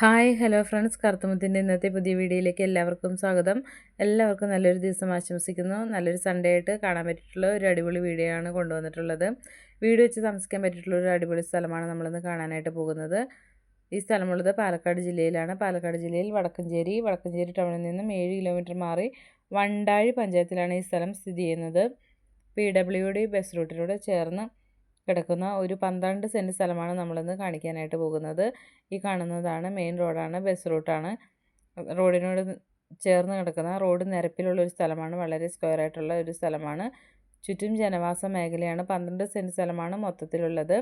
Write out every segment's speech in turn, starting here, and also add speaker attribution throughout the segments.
Speaker 1: Hi hello friends. കറുത്തമുത്തിന്റെ ഇന്നത്തെ പുതിയ വീഡിയോയിലേക്ക് എല്ലാവർക്കും സ്വാഗതം. എല്ലാവർക്കും നല്ലൊരു ദിവസം ആശംസിക്കുന്നു. നല്ലൊരു സൺഡേ ആയിട്ട് കാണാൻ പറ്റിയിട്ടുള്ള ഒരു അടിപൊളി വീഡിയോ ആണ് കൊണ്ടുവന്നിട്ടുള്ളത്. വീഡിയോ വെച്ച് താമസിക്കാൻ പറ്റിയിട്ടുള്ള ഒരു അടിപൊളി സ്ഥലമാണ് നമ്മളിന്ന് കാണാനായിട്ട് പോകുന്നത്. ഈ സ്ഥലമുള്ളത് പാലക്കാട് ജില്ലയിലാണ്. പാലക്കാട് ജില്ലയിൽ വടക്കഞ്ചേരി വടക്കഞ്ചേരി ടൗണിൽ നിന്നും ഏഴ് കിലോമീറ്റർ മാറി വണ്ടാഴി പഞ്ചായത്തിലാണ് ഈ സ്ഥലം സ്ഥിതി ചെയ്യുന്നത്. പി ഡബ്ല്യു ഡി ബസ് റൂട്ടിലൂടെ ചേർന്ന് കിടക്കുന്ന ഒരു പന്ത്രണ്ട് സെന്റ് സ്ഥലമാണ് നമ്മളിന്ന് കാണിക്കാനായിട്ട് പോകുന്നത്. ഈ കാണുന്നതാണ് മെയിൻ റോഡാണ് ബസ് റൂട്ടാണ് റോഡിനോട് ചേർന്ന് കിടക്കുന്ന റോഡ് നിരപ്പിലുള്ള ഒരു സ്ഥലമാണ് വളരെ സ്ക്വയർ ആയിട്ടുള്ള ഒരു സ്ഥലമാണ്. ചുറ്റും ജനവാസ മേഖലയാണ് പന്ത്രണ്ട് സെന്റ് സ്ഥലമാണ് മൊത്തത്തിലുള്ളത്.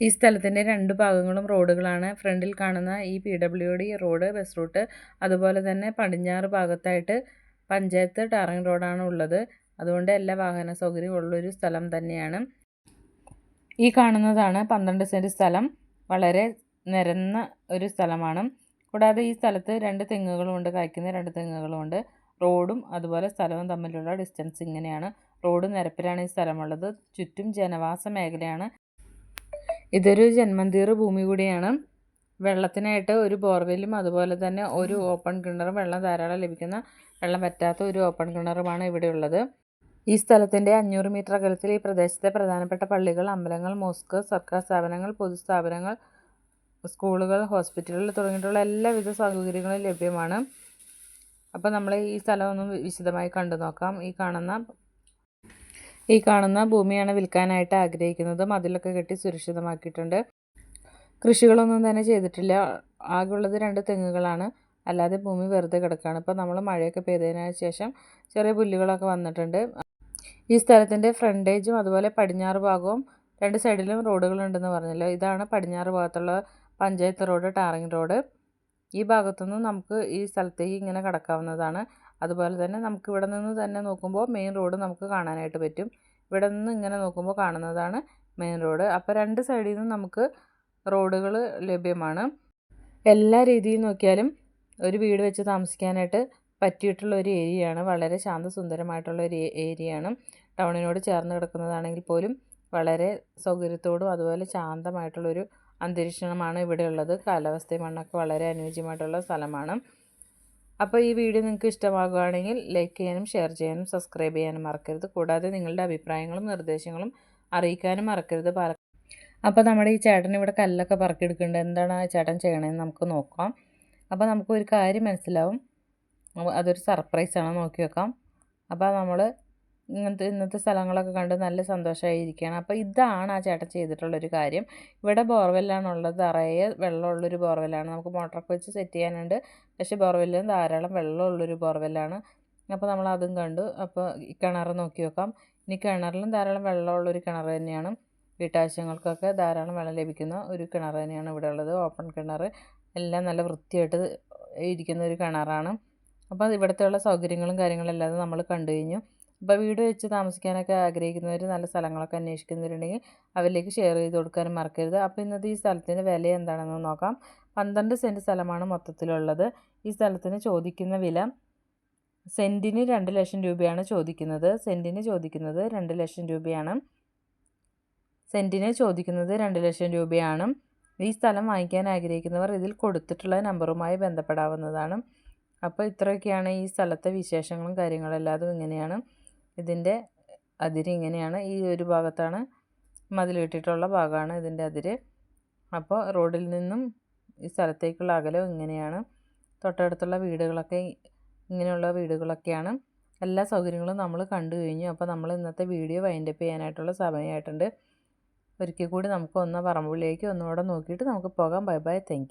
Speaker 1: ഈ സ്ഥലത്തിന്റെ രണ്ട് ഭാഗങ്ങളും റോഡുകളാണ്. ഫ്രണ്ടിൽ കാണുന്ന ഈ P W D road bus route അതുപോലെ തന്നെ പടിഞ്ഞാറ് ഭാഗത്തായിട്ട് പഞ്ചായത്ത് ടാറിംഗ് റോഡാണ് ഉള്ളത്. അതുകൊണ്ട് എല്ലാ വാഹന സൗകര്യവും ഉള്ളൊരു സ്ഥലം തന്നെയാണ്. ഈ കാണുന്നതാണ് പന്ത്രണ്ട് സെന്റ് സ്ഥലം. വളരെ നിരന്ന ഒരു സ്ഥലമാണ്. കൂടാതെ ഈ സ്ഥലത്ത് രണ്ട് തെങ്ങുകളുമുണ്ട് കായ്ക്കുന്ന രണ്ട് തെങ്ങുകളുമുണ്ട് റോഡും അതുപോലെ സ്ഥലവും തമ്മിലുള്ള ഡിസ്റ്റൻസ് ഇങ്ങനെയാണ്. റോഡ് നിരപ്പിലാണ് ഈ സ്ഥലമുള്ളത്. ചുറ്റും ജനവാസ മേഖലയാണ്. ഇതൊരു ജന്മന്തീർ ഭൂമി കൂടിയാണ്. വെള്ളത്തിനായിട്ട് ഒരു ബോർവെല്ലും അതുപോലെ തന്നെ ഒരു ഓപ്പൺ കിണറും വെള്ളം ധാരാളം ലഭിക്കുന്ന വെള്ളം പറ്റാത്ത ഒരു ഓപ്പൺ കിണറുമാണ് ഇവിടെ ഉള്ളത് ഈ സ്ഥലത്തിന്റെ അഞ്ഞൂറ് മീറ്റർ അകലത്തിൽ ഈ പ്രദേശത്തെ പ്രധാനപ്പെട്ട പള്ളികൾ അമ്പലങ്ങൾ മോസ്ക് സർക്കാർ സ്ഥാപനങ്ങൾ പൊതുസ്ഥാപനങ്ങൾ സ്കൂളുകൾ ഹോസ്പിറ്റലുകൾ തുടങ്ങിയിട്ടുള്ള എല്ലാവിധ സൗകര്യങ്ങളും ലഭ്യമാണ്. അപ്പോൾ നമ്മൾ ഈ സ്ഥലം ഒന്ന് വിശദമായി കണ്ടു നോക്കാം. ഈ കാണുന്ന ഈ കാണുന്ന ഭൂമിയാണ് വിൽക്കാനായിട്ട് ആഗ്രഹിക്കുന്നത് മതിലൊക്കെ കെട്ടി സുരക്ഷിതമാക്കിയിട്ടുണ്ട്. കൃഷികളൊന്നും തന്നെ ചെയ്തിട്ടില്ല. ആകെയുള്ളത് രണ്ട് തെങ്ങുകളാണ്. അല്ലാതെ ഭൂമി വെറുതെ കിടക്കുകയാണ് ഇപ്പോൾ നമ്മൾ മഴയൊക്കെ പെയ്തതിനു ശേഷം ചെറിയ പുല്ലുകളൊക്കെ വന്നിട്ടുണ്ട്. ഈ സ്ഥലത്തിന്റെ ഫ്രണ്ടേജും അതുപോലെ പടിഞ്ഞാറ് ഭാഗവും രണ്ട് സൈഡിലും റോഡുകളുണ്ടെന്ന് പറഞ്ഞല്ലോ. ഇതാണ് പടിഞ്ഞാറ് ഭാഗത്തുള്ള പഞ്ചായത്ത് റോഡ് ടാറിങ് റോഡ് ഈ ഭാഗത്തുനിന്ന് നമുക്ക് ഈ സ്ഥലത്തേക്ക് ഇങ്ങനെ കടക്കാവുന്നതാണ്. അതുപോലെ തന്നെ നമുക്ക് ഇവിടെ നിന്ന് തന്നെ നോക്കുമ്പോൾ മെയിൻ റോഡ് നമുക്ക് കാണാനായിട്ട് പറ്റും. ഇവിടെ നിന്ന് ഇങ്ങനെ നോക്കുമ്പോൾ കാണുന്നതാണ് മെയിൻ റോഡ് അപ്പോൾ രണ്ട് സൈഡിൽ നിന്നും നമുക്ക് റോഡുകൾ ലഭ്യമാണ്. എല്ലാ രീതിയിൽ നോക്കിയാലും ഒരു വീട് വെച്ച് താമസിക്കാനായിട്ട് പറ്റിയിട്ടുള്ള ഒരു ഏരിയയാണ്. വളരെ ശാന്തസുന്ദരമായിട്ടുള്ള ഒരു ഏരിയയാണ്. ടൗണിനോട് ചേർന്ന് കിടക്കുന്നതാണെങ്കിൽ പോലും വളരെ സൗകര്യത്തോടും അതുപോലെ ശാന്തമായിട്ടുള്ളൊരു അന്തരീക്ഷമാണ് ഇവിടെ ഉള്ളത് കാലാവസ്ഥയും മണ്ണൊക്കെ വളരെ അനുയോജ്യമായിട്ടുള്ള സ്ഥലമാണ്. അപ്പോൾ ഈ വീഡിയോ നിങ്ങൾക്ക് ഇഷ്ടമാകുകയാണെങ്കിൽ ലൈക്ക് ചെയ്യാനും ഷെയർ ചെയ്യാനും സബ്സ്ക്രൈബ് ചെയ്യാനും മറക്കരുത്. കൂടാതെ നിങ്ങളുടെ അഭിപ്രായങ്ങളും നിർദ്ദേശങ്ങളും അറിയിക്കാനും മറക്കരുത്. അപ്പോൾ നമ്മുടെ ഈ ചേട്ടൻ ഇവിടെ കല്ലൊക്കെ പറക്കിയെടുക്കുന്നുണ്ട്. എന്താണ് ആ ചേട്ടൻ ചെയ്യണമെന്ന് നമുക്ക് നോക്കാം. അപ്പോൾ നമുക്ക് ഒരു കാര്യം മനസ്സിലാവും. അതൊരു സർപ്രൈസാണ് നോക്കി വെക്കാം. അപ്പോൾ നമ്മൾ ഇങ്ങനത്തെ ഇന്നത്തെ സ്ഥലങ്ങളൊക്കെ കണ്ട് നല്ല സന്തോഷമായിരിക്കുകയാണ് അപ്പോൾ ഇതാണ് ആ ചേട്ടൻ ചെയ്തിട്ടുള്ളൊരു കാര്യം. ഇവിടെ ബോർവെല്ലാണുള്ളത്. നിറയെ വെള്ളമുള്ളൊരു ബോർവെല്ലാണ്. നമുക്ക് മോട്ടറൊക്കെ വെച്ച് സെറ്റ് ചെയ്യാനുണ്ട്. പക്ഷേ ബോർവെല്ലും ധാരാളം വെള്ളമുള്ളൊരു ബോർവെല്ലാണ്. അപ്പോൾ നമ്മൾ അതും കണ്ടു. അപ്പോൾ കിണർ നോക്കി വെക്കാം. ഇനി കിണറിലും ധാരാളം വെള്ളമുള്ളൊരു കിണർ തന്നെയാണ്. വീട്ടാവശ്യങ്ങൾക്കൊക്കെ ധാരാളം വെള്ളം ലഭിക്കുന്ന ഒരു കിണർ തന്നെയാണ് ഇവിടെ ഉള്ളത്. ഓപ്പൺ കിണർ എല്ലാം നല്ല വൃത്തിയായിട്ട് ഇരിക്കുന്ന ഒരു കിണറാണ്. അപ്പോൾ ഇവിടുത്തെ ഉള്ള സൗകര്യങ്ങളും കാര്യങ്ങളും എല്ലാം നമ്മൾ കണ്ടു കഴിഞ്ഞു. അപ്പോൾ വീട് വെച്ച് താമസിക്കാനൊക്കെ ആഗ്രഹിക്കുന്നവർ നല്ല സ്ഥലങ്ങളൊക്കെ അന്വേഷിക്കുന്നവരുണ്ടെങ്കിൽ അവരിലേക്ക് ഷെയർ ചെയ്ത് കൊടുക്കാനും മറക്കരുത്. അപ്പോൾ ഇന്നത്തെ ഈ സ്ഥലത്തിന്റെ വില എന്താണെന്ന് നോക്കാം. പന്ത്രണ്ട് സെന്റ് സ്ഥലമാണ് മൊത്തത്തിലുള്ളത്. ഈ സ്ഥലത്തിന് ചോദിക്കുന്ന വില സെന്റിന് രണ്ട് ലക്ഷം രൂപയാണ് ചോദിക്കുന്നത്. സെന്റിന് ചോദിക്കുന്നത് രണ്ട് ലക്ഷം രൂപയാണ്. സെന്റിന് ചോദിക്കുന്നത് രണ്ട് ലക്ഷം രൂപയാണ്. ഈ സ്ഥലം വാങ്ങിക്കാൻ ആഗ്രഹിക്കുന്നവർ ഇതിൽ കൊടുത്തിട്ടുള്ള നമ്പറുമായി ബന്ധപ്പെടാവുന്നതാണ്. അപ്പോൾ ഇത്രയൊക്കെയാണ് ഈ സ്ഥലത്തെ വിശേഷങ്ങളും കാര്യങ്ങളും എല്ലാതും ഇങ്ങനെയാണ്. ഇതിന്റെ അതിര് ഇങ്ങനെയാണ്. ഈ ഒരു ഭാഗത്താണ് മതിൽ കെട്ടിയിട്ടുള്ള ഭാഗമാണ് ഇതിന്റെ അതിര്. അപ്പോൾ റോഡിൽ നിന്നും ഈ സ്ഥലത്തേക്കുള്ള അകലം ഇങ്ങനെയാണ്. തൊട്ടടുത്തുള്ള വീടുകളൊക്കെ ഇങ്ങനെയുള്ള വീടുകളൊക്കെയാണ്. എല്ലാ സൗകര്യങ്ങളും നമ്മൾ കണ്ടു കഴിഞ്ഞു. അപ്പോൾ നമ്മൾ ഇന്നത്തെ വീഡിയോ വൈൻഡപ്പ് ചെയ്യാനായിട്ടുള്ള സമയമായിട്ടുണ്ട്. ഒരിക്കൽ കൂടി നമുക്ക് ഒന്ന് പറമ്പുള്ളിലേക്ക് ഒന്നുകൂടെ നോക്കിയിട്ട് നമുക്ക് പോകാം. Bye bye thank